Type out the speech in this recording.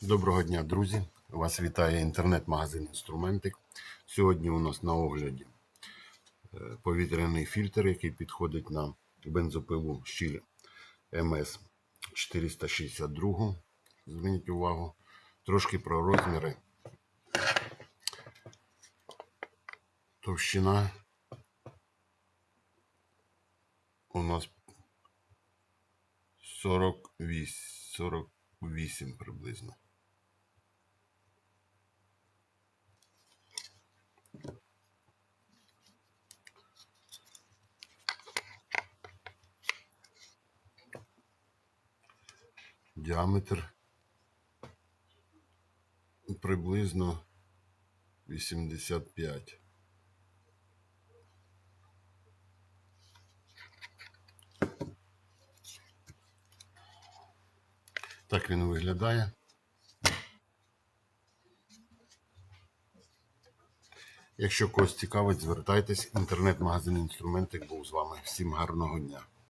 Доброго дня, друзі! Вас вітає інтернет-магазин Інструментик. Сьогодні у нас на огляді е, повітряний фільтр, який підходить на бензопилу щіль МС 462. Зверніть увагу. Трошки про розміри. Товщина у нас 48, 48 приблизно. Діаметр приблизно 85. Так він виглядає. Якщо когось цікавить, звертайтесь. Інтернет-магазин інструментик був з вами. Всім гарного дня.